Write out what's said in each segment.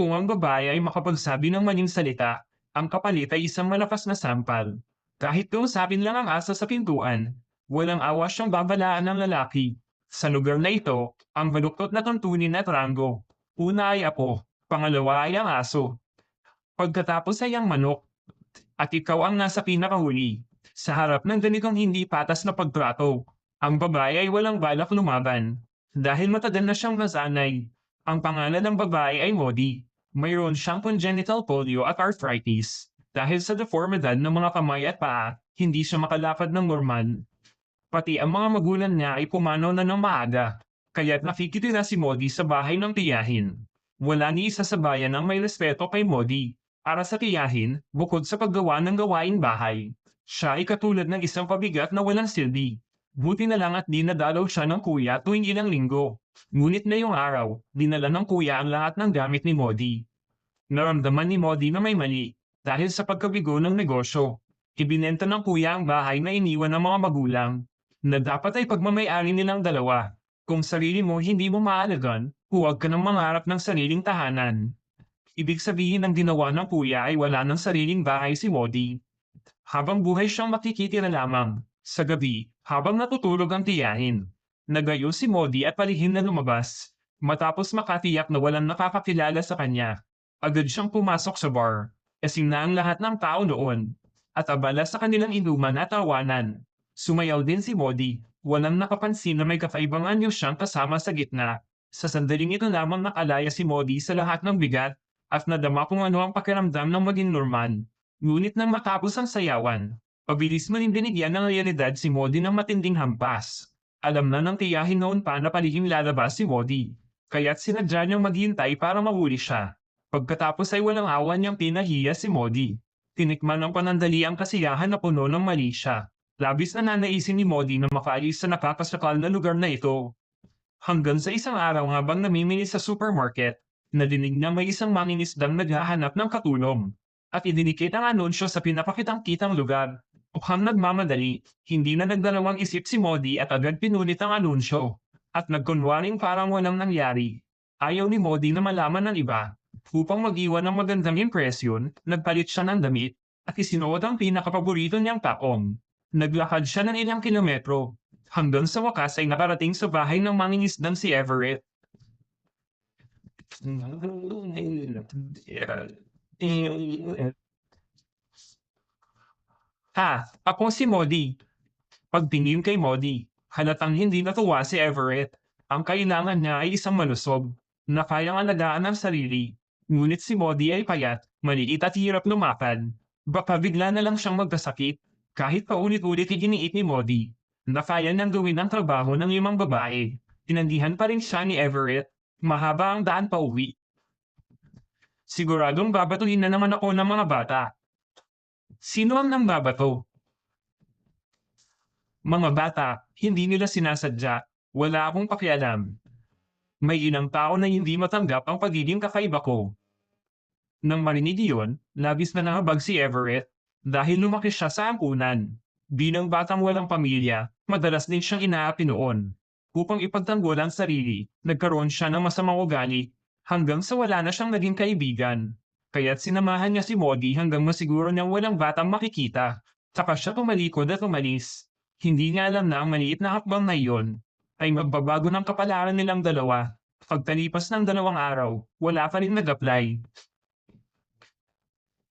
Kung ang babae ay makapagsabi ng maling salita, ang kapalit ay isang malakas na sampal. Kahit kausapin lang ang asa sa pintuan, walang awa siyang babalaan ng lalaki. Sa lugar na ito, ang baluktot na tuntunin at ranggo. Una ay apo, pangalawa ay ang aso. Pagkatapos ay ang manok, at ikaw ang nasa pinakahuli. Sa harap ng ganitong hindi patas na pagtrato, ang babae ay walang balak lumaban. Dahil matagal na siyang nasanay, ang pangalan ng babae ay Modi. Mayroon siyang congenital polio at arthritis. Dahil sa deformidad ng mga kamay at paa, hindi siya makalakad ng normal. Pati ang mga magulang niya ay pumanaw na ng maaga. Kaya't nakikitira si Modi sa bahay ng tiyahin. Wala ni isa sa bayan ang may respeto kay Modi. Para sa tiyahin, bukod sa paggawa ng gawaing bahay, siya ay katulad ng isang pabigat na walang silbi. Buti na lang at di nadalaw siya ng kuya tuwing ilang linggo. Ngunit na yung araw, dinala ng kuya ang lahat ng gamit ni Modi. Naramdaman ni Modi na may mali dahil sa pagkabigo ng negosyo. Ibinenta ng kuya ang bahay na iniwan ng mga magulang na dapat ay pagmamayari nilang dalawa. Kung sarili mo hindi mo maalagan, huwag ka nang mangarap ng sariling tahanan. Ibig sabihin ng ginawa ng kuya ay wala ng sariling bahay si Modi. Habang buhay siyang makikitira lamang, sa gabi, habang natutulog ang tiyahin. Nagayo si Modi at palihim na lumabas. Matapos makatiyak na walang nakakakilala sa kanya, agad siyang pumasok sa bar. Kasing na ang lahat ng tao noon. At abala sa kanilang inuman at tawanan. Sumayaw din si Modi. Walang nakapansin na may kakaibang anyo siyang kasama sa gitna. Sa sandaling ito lamang nakalaya si Modi sa lahat ng bigat at nadama kung ano ang pakiramdam ng maging normal. Ngunit nang matapos ang sayawan, pabilis mo rin binigyan ng realidad si Modi ng matinding hampas. Alam na ng tiyahin noon pa na palihim lalabas si Modi. Kaya't sinadya niyang maghintay para mahuli siya. Pagkatapos ay walang awan niyang pinahiya si Modi. Tinikman ng panandali ang kasiyahan na puno ng mali siya. Labis na nanaisin ni Modi na makaalis sa nakakasakal na lugar na ito. Hanggang sa isang araw habang namimili sa supermarket, nadinig na may isang mangingisdang naghahanap ng katulong. At idinikit ang anunsyo sa pinapakitang-kitang lugar. Mukhang nagmamadali, hindi na nagdalawang isip si Modi at agad pinulit ang anunsyo. At nagkunwaring parang walang nangyari. Ayaw ni Modi na malaman ng iba. Upang mag-iwan ng magandang impresyon, nagpalit siya ng damit at isinuot ang pinakapaborito niyang taong. Naglakad siya ng ilang kilometro. Hanggang sa wakas ay nakarating sa bahay ng mangingisdang si Everett. Ha, ako si Modi. Pagtingin kay Modi, halatang hindi natuwa si Everett. Ang kailangan niya ay isang malusog, na kayang alagaan ng sarili. Ngunit si Modi ay payat, maliit at hirap lumakad. Baka bigla na lang siyang magkasakit. Kahit paulit-ulit iginiit ni Modi, na kaya niyang gawin ang trabaho ng limang babae. Tinandihan pa rin siya ni Everett. Mahaba ang daan pa uwi. Siguradong babatuhin na naman ako ng mga bata. Sino ang nang babato? Mga bata, hindi nila sinasadya. Wala akong pakialam. May ilang tao na hindi matanggap ang pagiging kakaiba ko. Nang marinig iyon, labis na nakabag si Everett dahil lumaki siya sa ampunan. Bilang batang walang pamilya, madalas din siyang inaapi noon. Upang ipagtanggol ang sarili, nagkaroon siya ng masamang ugali hanggang sa wala na siyang naging kaibigan. Kaya't sinamahan niya si Modi hanggang masiguro niyang walang batang makikita. Saka siya tumalikod at umalis. Hindi niya alam na ang maliit na hakbang na iyon ay magbabago ng kapalaran nilang dalawa. Pagtalipas ng dalawang araw, wala pa rin nag-apply.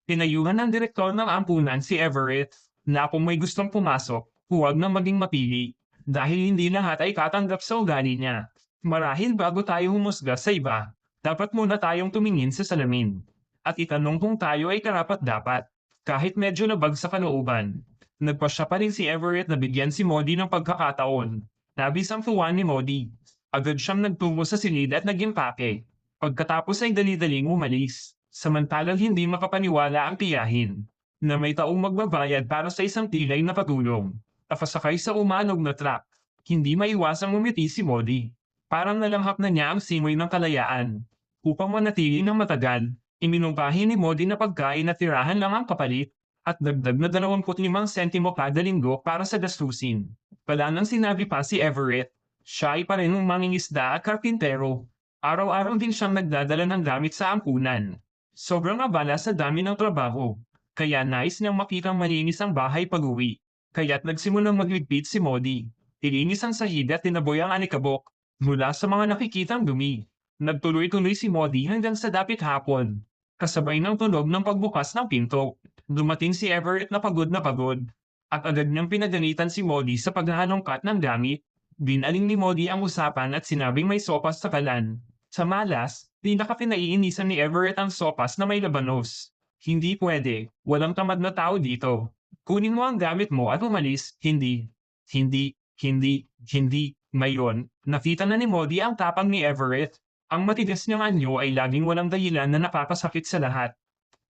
Pinayuhan ng direktor ng ampunan si Everett na kung may gustong pumasok, huwag na maging mapili dahil hindi lahat ay katanggap sa ugali niya. Marahil bago tayo humusga sa iba, dapat muna tayong tumingin sa salamin at itanong kung tayo ay karapat-dapat. Kahit medyo labag sa kalooban, nagpasya pa rin si Everett na bigyan si Modi ng pagkakataon. Labis ang tuwa ni Modi. Agad siyang nagtungo sa silid at naging pake. Pagkatapos ay dali-daling umalis. Samantalang hindi makapaniwala ang tiyahin na may taong magbabayad para sa isang tilay na patulong. Nakasakay sa umanog na truck. Hindi maiwasang umiti si Modi. Parang nalanghap na niya ang simoy ng kalayaan. Upang manatili ng matagal, iminungkahi ni Modi na pagkain at tirahan lang ang kapalit at dagdag na 25 sentimo kada linggo para sa gastusin. Wala nang sinabi pa si Everett. Siya ay parehong mangingisda at karpintero. Araw-araw din siyang nagdadala ng gamit sa ampunan. Sobrang abala sa dami ng trabaho. Kaya nais niyang makitang malinis ang bahay pag-uwi. Kaya't nagsimulang magligpit si Modi. Ilinis ang sahig at tinaboy ang anikabok mula sa mga nakikitang dumi. Nagtuloy-tuloy si Modi hanggang sa dapit hapon. Kasabay ng tunog ng pagbukas ng pinto. Dumating si Everett na pagod na pagod. At agad niyang pinagalitan si Modi sa paghahalongkat ng gamit. Binaling ni Modi ang usapan at sinabing may sopas sa kalan. Sa malas, pinakapinaiinisan ni Everett ang sopas na may labanos. Hindi pwede, walang tamad na tao dito. Kunin mo ang gamit mo at umalis, hindi. Hindi, hindi, hindi. Ngayon, nakita na ni Modi ang tapang ni Everett. Ang matigas niyang anyo ay laging walang dahilan na nakakasakit sa lahat.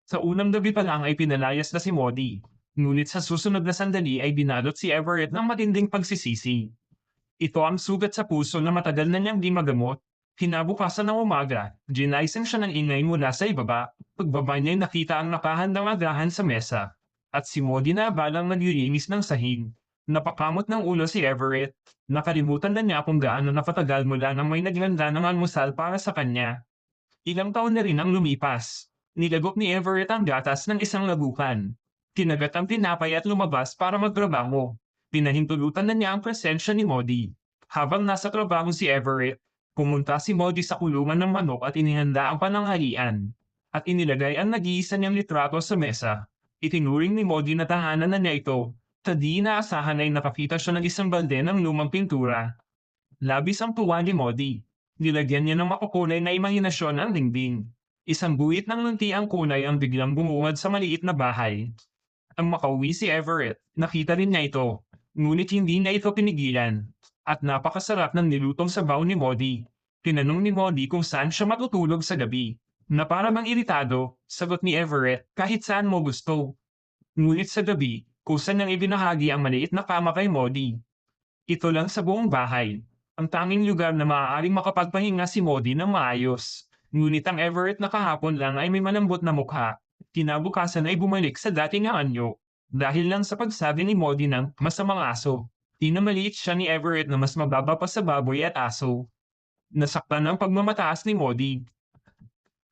Sa unang gabi pa lang ay pinalayas na si Modi. Ngunit sa susunod na sandali ay binalot si Everett ng matinding pagsisisi. Ito ang sugat sa puso na matagal na niyang di magamot. Kinabukasan ng umaga, ginaisen siya ng ingay mula sa ibaba. Pagbaba niya nakita ang nakahandang agahan sa mesa. At si Modi na balang naglilinis ng sahig. Napakamot ng ulo si Everett. Nakalimutan na niya kung gaano napatagal mula nang may naglanda ng almusal para sa kanya. Ilang taon na rin ang lumipas. Nilagok ni Everett ang gatas ng isang labukan. Tinagat ang tinapay at lumabas para magtrabaho. Pinahintulutan na niya ang presensya ni Modi. Habang nasa trabaho si Everett, pumunta si Modi sa kulungan ng manok at inihanda ang pananghalian. At inilagay ang nag-iisa niyang litrato sa mesa. Itinuring ni Modi na tahanan na niya ito. Sa di inaasahan ay nakakita siya ng isang balde ng lumang pintura. Labis ang tuwa ni Modi. Nilagyan niya ng makukulay na imahinasyon ang dingding. Isang buwit ng lunti ang kunay ang biglang bumungad sa maliit na bahay. Ang makauwi si Everett, nakita rin niya ito. Ngunit hindi na ito pinigilan. At napakasarap ng nilutong sabaw ni Modi. Tinanong ni Modi kung saan siya matutulog sa gabi. Na para iritado, sagot ni Everett kahit saan mo gusto. Ngunit sa gabi, kusa niyang ibinahagi ang maliit na kama kay Modi. Ito lang sa buong bahay. Ang tanging lugar na maaaring makapagpahinga si Modi ng maayos. Ngunit ang Everett na kahapon lang ay may malambot na mukha. Kinabukasan ay bumalik sa dating anyo. Dahil lang sa pagsabi ni Modi ng masamang aso. Tinamaliit siya ni Everett na mas mababa pa sa baboy at aso. Nasaktan ang pagmamataas ni Modi.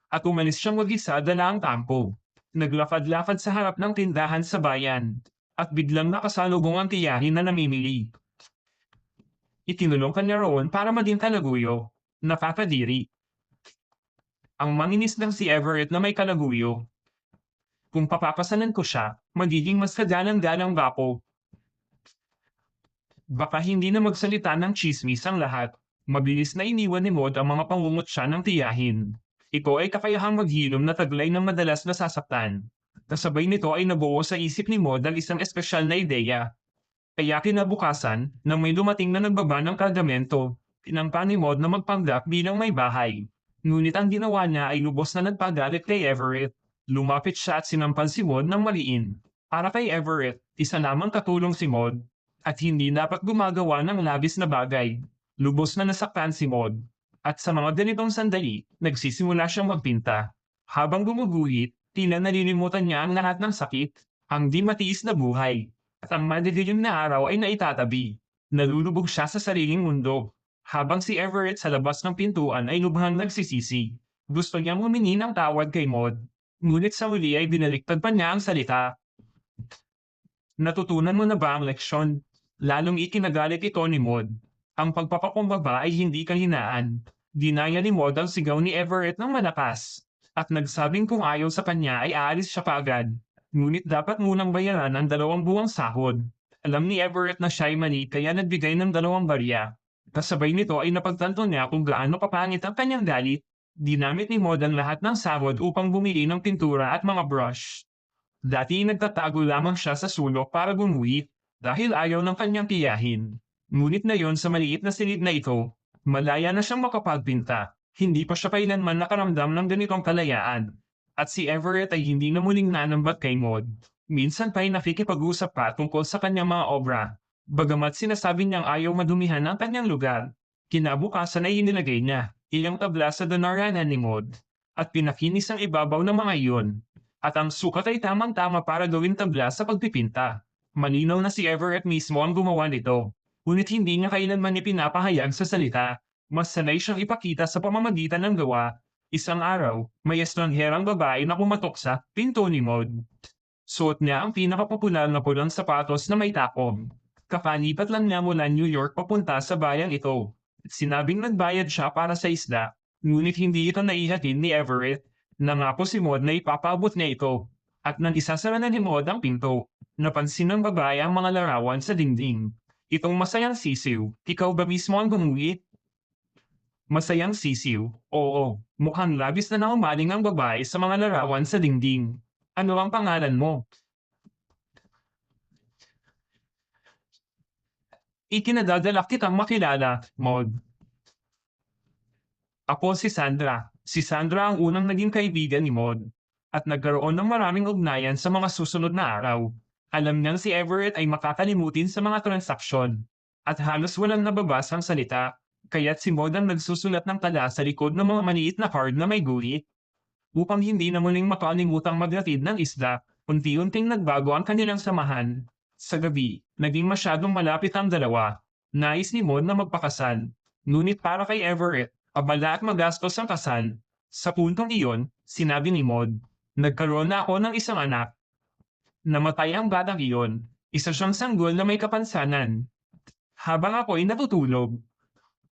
At umalis siyang mag-isa dala ang kampo. Naglakad-lakad sa harap ng tindahan sa bayan. At biglang nakasalubong ang tiyahin na namimili. Itinulong kanya roon para maging kalaguyo. Nakakadiri. Ang manginis lang si Everett na may kalaguyo. Kung papapasanan ko siya, magiging mas kagalang-galang gapo. Baka hindi na magsalita ng chismis ang lahat. Mabilis na iniwan ni Maud ang mga pangungot siya ng tiyahin. Ito ay kakayahang maghilom na taglay ng madalas nasasaktan. Kasabay nito ay nabuo sa isip ni Maud ang isang espesyal na ideya. Kaya kinabukasan, nang may dumating na nagbaba ng kargamento, tinangka ni Maud na magpanggap bilang may bahay. Ngunit ang ginawa niya ay lubos na nagpagalit kay Everett. Lumapit siya at sinampal si Maud ng maliin. Para kay Everett, isa lamang katulong si Maud. At hindi dapat gumagawa ng labis na bagay. Lubos na nasaktan si Maud. At sa mga ganitong sandali, nagsisimula siyang magpinta. Habang gumuguhit, tila nalilimutan niya ang lahat ng sakit, ang di matiis na buhay. At ang madidilim na araw ay naitatabi. Nalulubog siya sa sariling mundo. Habang si Everett sa labas ng pintuan ay lubhang nagsisisi. Gusto niyang humingi ng tawad kay Maud. Ngunit sa huli ay binaliktad pa niya ang salita. Natutunan mo na ba ang leksyon? Lalong ikinagalit ito ni Maud. Ang pagpapakumbaba ay hindi kahinaan. Dinaya ni Maud ang sigaw ni Everett ng malakas. At nagsabing kung ayaw sa kanya ay aalis siya kaagad. Ngunit dapat munang bayaran ang dalawang buwang sahod. Alam ni Everett na siya ay mali kaya nagbigay ng dalawang barya. Kasabay nito ay napagtanto niya kung gaano kapangit ang kanyang galit. Dinamit ni Maud ang lahat ng sahod upang bumili ng pintura at mga brush. Dati nagtatago lamang siya sa sulok para gumuhit dahil ayaw ng kanyang tiyahin. Ngunit na yon sa maliit na silid na ito, malaya na siyang makapagpinta. Hindi pa siya kailanman nakaramdam ng ganitong kalayaan. At si Everett ay hindi na muling nanambat kay Maud. Minsan pa ay nakikipag-usap pa tungkol sa kanyang mga obra. Bagamat sinasabi niyang ayaw madumihan ang kanyang lugar, kinabukasan ay inilagay niya ilang tabla sa donaranan ni Maud at pinakinis ang ibabaw ng mga iyon. At ang sukat ay tamang-tama para gawin tabla sa pagpipinta. Malinaw na si Everett mismo ang gumawa nito. Ngunit hindi niya kailanman ipinapahayag sa salita. Mas sanay siyang ipakita sa pamamagitan ng gawa. Isang araw, may estrangherang babae na pumatok sa pinto ni Maud. Suot niya ang pinakapopular na pulang sapatos na may takom. Kakalipat lang niya mula New York papunta sa bayang ito. Sinabing nagbayad siya para sa isda, ngunit hindi ito naihatid ni Everett. Nangako si Maud na ipapabot niya ito. At nang isasara na ni Maud ang pinto, napansin ng babae ang mga larawan sa dingding. Itong masayang sisiw, ikaw ba mismo ang gumuhit? Masayang sisiw, oo, mukhang labis na naumaling ang babae sa mga larawan sa dingding. Ano ang pangalan mo? Ikinadadala kitang makilala, Maud. Ako si Sandra. Si Sandra ang unang naging kaibigan ni Maud. At nagkaroon ng maraming ugnayan sa mga susunod na araw. Alam niyang si Everett ay makakalimutin sa mga transaksyon. At halos walang nababasang salita. Kaya't si Maud ang nagsusulat ng tala sa likod ng mga maliit na card na may guhit. Upang hindi na muling makalimutang maglatid ng isda, unti-unting nagbago ang kanilang samahan. Sa gabi, naging masyadong malapit ang dalawa. Nais ni Maud na magpakasal. Ngunit para kay Everett, abala at magastos ang kasal. Sa puntong iyon, sinabi ni Maud, Nagkaroon na ako ng isang anak. Namatay ang batang iyon. Isa siyang sanggol na may kapansanan. Habang ako ay natutulog,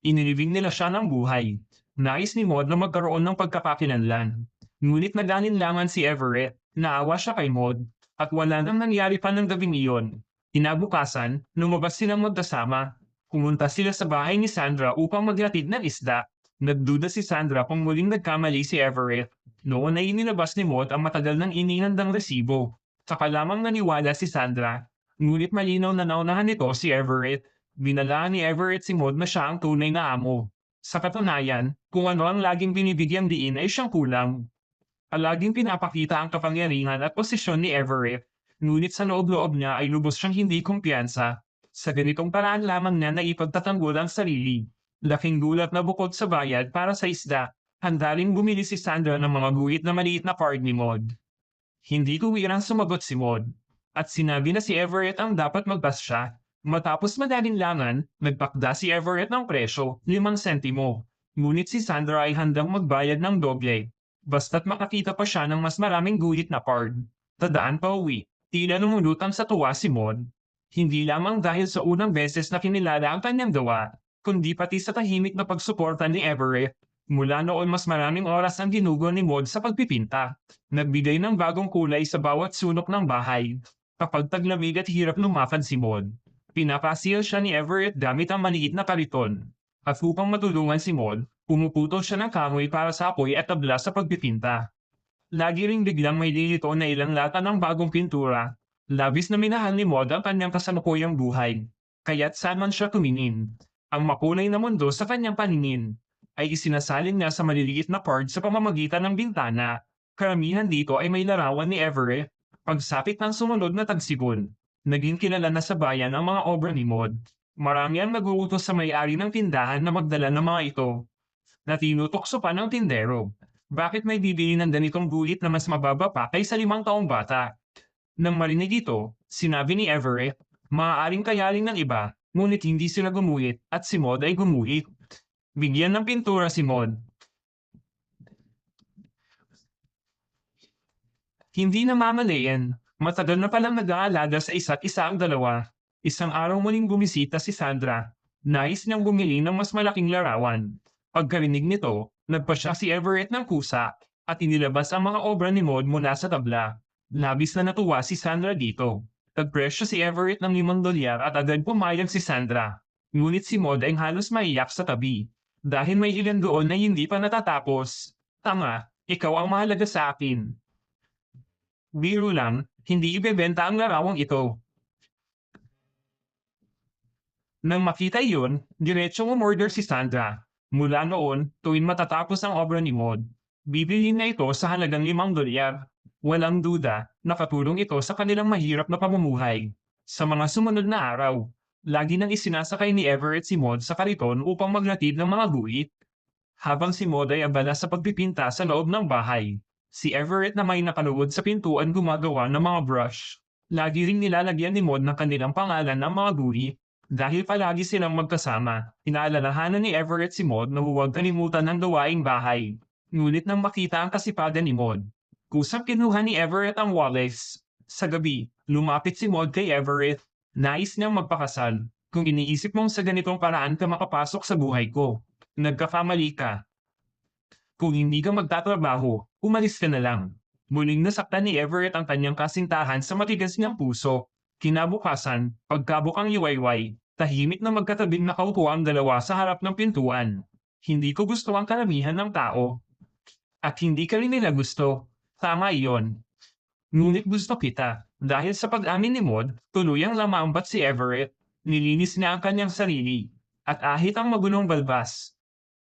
inilibing nila siya ng buhay. Nais ni Maud na magkaroon ng pagkakakilanlan. Ngunit naganinlangan si Everett, naawa siya kay Maud, at wala nang nangyari pa ng gabing iyon. Inabukasan, lumabas silang magkasama. Pumunta sila sa bahay ni Sandra upang maglatid ng isda. Nagduda si Sandra kung muling nagkamali si Everett. Noon ay inilabas ni Maud ang matagal ng ininandang resibo. Saka lamang naniwala si Sandra. Ngunit malinaw na naunahan nito si Everett. Binalaan ni Everett si Maud na siya ang tunay na amo. Sa katunayan, kung ano ang laging binibigyang diin ay siyang kulang. Palaging pinapakita ang kapangyarihan at posisyon ni Everett, ngunit sa loob-loob niya ay lubos siyang hindi kumpiyansa. Sa ganitong paraan lamang niya na ipagtatanggol ang sarili. Laking gulat na bukod sa bayad para sa isda, handa rin bumili si Sandra ng mga guhit na maliit na card ni Maud. Hindi tuwirang sumagot si Maud, at sinabi na si Everett ang dapat magbas siya. Matapos madalinlangan, nagpakda si Everett ng presyo, limang sentimo. Ngunit si Sandra ay handang magbayad ng doble. Basta't makakita pa siya ng mas maraming guhit na card. Tadaan pa uwi, tila lumulutang sa tuwa si Maud. Hindi lamang dahil sa unang beses na kinilala ang kanyang gawa, kundi pati sa tahimik na pagsuporta ni Everett. Mula noon mas maraming oras ang ginugo ni Maud sa pagpipinta. Nagbigay ng bagong kulay sa bawat sunok ng bahay. Kapag taglamig at hirap lumakad si Maud, pinapasil siya ni Everett gamit ang maliit na kariton. At upang matulungan si Maud, pumuputol siya ng kahoy para sa apoy at tabla sa pagpipinta. Lagi ring biglang may lilito na ilang lata ng bagong pintura. Labis na minahal ni Maud ang kanyang kasalukuyang buhay. Kaya't saan man siya tumingin, ang makulay na mundo sa kanyang paningin ay isinasalin niya sa maliliit na card sa pamamagitan ng bintana. Karamihan dito ay may larawan ni Everett. Pagsapit ng sumunod na tagsigon, naging kilala na sa bayan ang mga obra ni Maud. Marami ang naguutos sa may-ari ng tindahan na magdala ng mga ito. Na tinutokso pa ng tindero. Bakit may bibili ng ganitong gulit na mas mababa pa kaysa limang taong bata? Nang marinig ito, sinabi ni Everett, maaaring kayaling ng iba, ngunit hindi sila gumuhit at si Maud ay gumuhit. Bigyan ng pintura si Maud. Hindi na mamalayan, matagal na palang nag-aalaga sa isa't isa ang dalawa. Isang araw muling bumisita si Sandra. Nais niyang bumili ng mas malaking larawan. Pagkarinig nito, nagpasya si Everett ng kusa at inilabas ang mga obra ni Maud mula sa tabla. Labis na natuwa si Sandra dito. Nagpresyo si Everett ng limang dolyar at agad pumayag si Sandra. Ngunit si Maud ay halos maiyak sa tabi. Dahil may ilan doon na hindi pa natatapos. Tama, ikaw ang mahalaga sa akin. Biro lang, hindi ibebenta ang larawang ito. Nang makita iyon, diretsong umorder si Sandra. Mula noon, tuwing matatapos ang obra ni Maud, bibilhin na ito sa halagang limang dolyar. Walang duda, nakatulong ito sa kanilang mahirap na pamumuhay. Sa mga sumunod na araw, lagi nang isinasakay ni Everett si Maud sa kariton upang maglatid ng mga guhit. Habang si Maud ay abala sa pagpipinta sa loob ng bahay, si Everett na may nakaluwod sa pintuan gumagawa ng mga brush. Lagi ring nilalagyan ni Maud ng kanilang pangalan ng mga guhit. Dahil palagi silang magkasama, inaalalahanan ni Everett si Maud na huwag kalimutan ng gawaing bahay. Ngunit nang makita ang kasipagan ni Maud, kusang kinuha ni Everett ang Wallace. Sa gabi, lumapit si Maud kay Everett. Nais niyang magpakasal. Kung iniisip mong sa ganitong paraan ka makapasok sa buhay ko, nagkakamali ka. Kung hindi ka magtatrabaho, umalis ka na lang. Muling nasaktan ni Everett ang kanyang kasintahan sa matigas niyang puso. Kinabukasan, pagkabukang iwayway, tahimik na magkatabing nakaupo ang dalawa sa harap ng pintuan. Hindi ko gusto ang karamihan ng tao. At hindi ka rin nila gusto. Tama iyon. Ngunit gusto kita. Dahil sa pag-amin ni Maud, tuluyang lamambat si Everett. Nilinis niya ang kanyang sarili. At ahit ang magulong balbas,